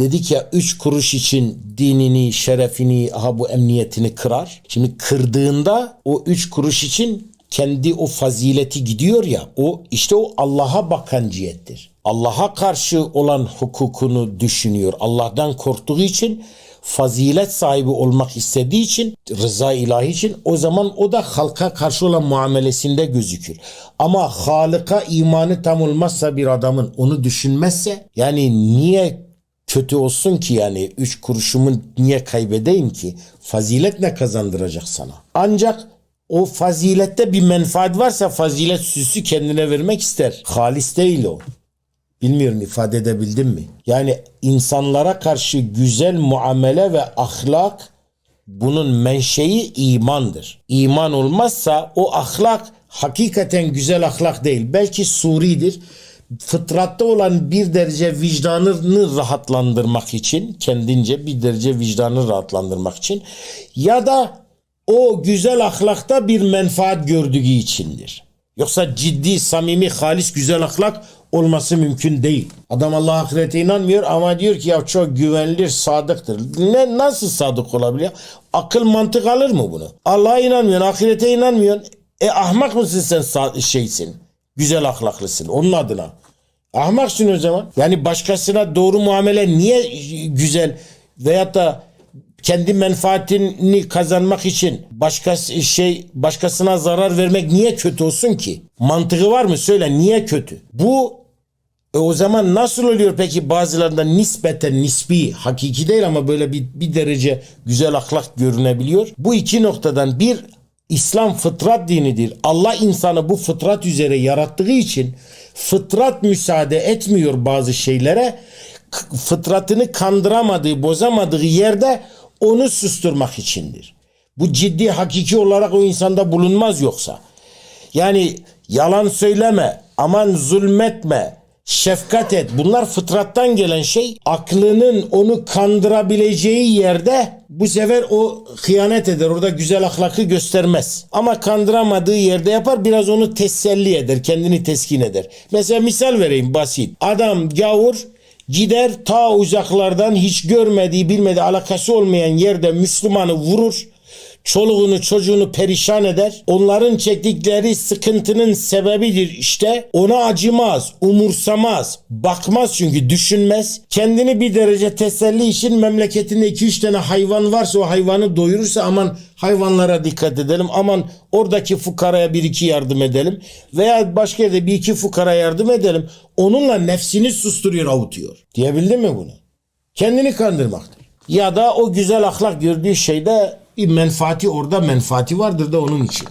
Dedik ya üç kuruş için dinini, şerefini, aha bu emniyetini kırar. Şimdi kırdığında o üç kuruş için kendi o fazileti gidiyor ya o işte o Allah'a bakan cihettir. Allah'a karşı olan hukukunu düşünüyor. Allah'tan korktuğu için fazilet sahibi olmak istediği için rıza ilahi için o zaman o da halka karşı olan muamelesinde gözükür. Ama Halık'a imanı tam olmazsa bir adamın onu düşünmezse yani niye kötü olsun ki yani üç kuruşumu niye kaybedeyim ki? Fazilet ne kazandıracak sana? Ancak o fazilette bir menfaat varsa fazilet süsü kendine vermek ister. Halis değil o. Bilmiyorum ifade edebildim mi? Yani insanlara karşı güzel muamele ve ahlak bunun menşei imandır. İman olmazsa o ahlak hakikaten güzel ahlak değil. Belki suridir. Fıtratta olan bir derece vicdanını rahatlandırmak için, kendince bir derece vicdanını rahatlandırmak için ya da o güzel ahlakta bir menfaat gördüğü içindir. Yoksa ciddi, samimi, halis güzel ahlak olması mümkün değil. Adam Allah ahirete inanmıyor ama diyor ki ya çok güvenilir, sadıktır. Ne nasıl sadık olabiliyor? Akıl mantık alır mı bunu? Allah'a inanmıyorsun, ahirete inanmıyorsun. E ahmak mısın sen şeysin? Güzel ahlaklısın onun adına. Ahmaksın o zaman. Yani başkasına doğru muamele niye güzel veyahut da kendi menfaatini kazanmak için başka şey başkasına zarar vermek niye kötü olsun ki? Mantığı var mı? Söyle niye kötü? Bu e o zaman nasıl oluyor peki bazılarında nispeten nispi hakiki değil ama böyle bir, bir derece güzel ahlak görünebiliyor. Bu iki noktadan bir İslam fıtrat dinidir. Allah insanı bu fıtrat üzere yarattığı için fıtrat müsaade etmiyor bazı şeylere. Fıtratını kandıramadığı, bozamadığı yerde onu susturmak içindir. Bu ciddi hakiki olarak o insanda bulunmaz yoksa. Yani yalan söyleme, aman zulmetme, şefkat et. Bunlar fıtrattan gelen şey. Aklının onu kandırabileceği yerde bu sefer o hıyanet eder. Orada güzel ahlakı göstermez. Ama kandıramadığı yerde yapar biraz onu teselli eder. Kendini teskin eder. Mesela misal vereyim basit. Adam gavur gider ta uzaklardan hiç görmediği bilmediği alakası olmayan yerde Müslümanı vurur çoluğunu çocuğunu perişan eder. Onların çektikleri sıkıntının sebebidir işte. Ona acımaz, umursamaz, bakmaz çünkü düşünmez. Kendini bir derece teselli için memleketinde 2-3 tane hayvan varsa o hayvanı doyurursa aman hayvanlara dikkat edelim. Aman oradaki fukaraya bir iki yardım edelim. Veya başka yerde bir iki fukara yardım edelim. Onunla nefsini susturuyor, avutuyor. Diyebildin mi bunu? Kendini kandırmaktır. Ya da o güzel ahlak gördüğü şeyde bir menfaati orada menfaati vardır da onun için.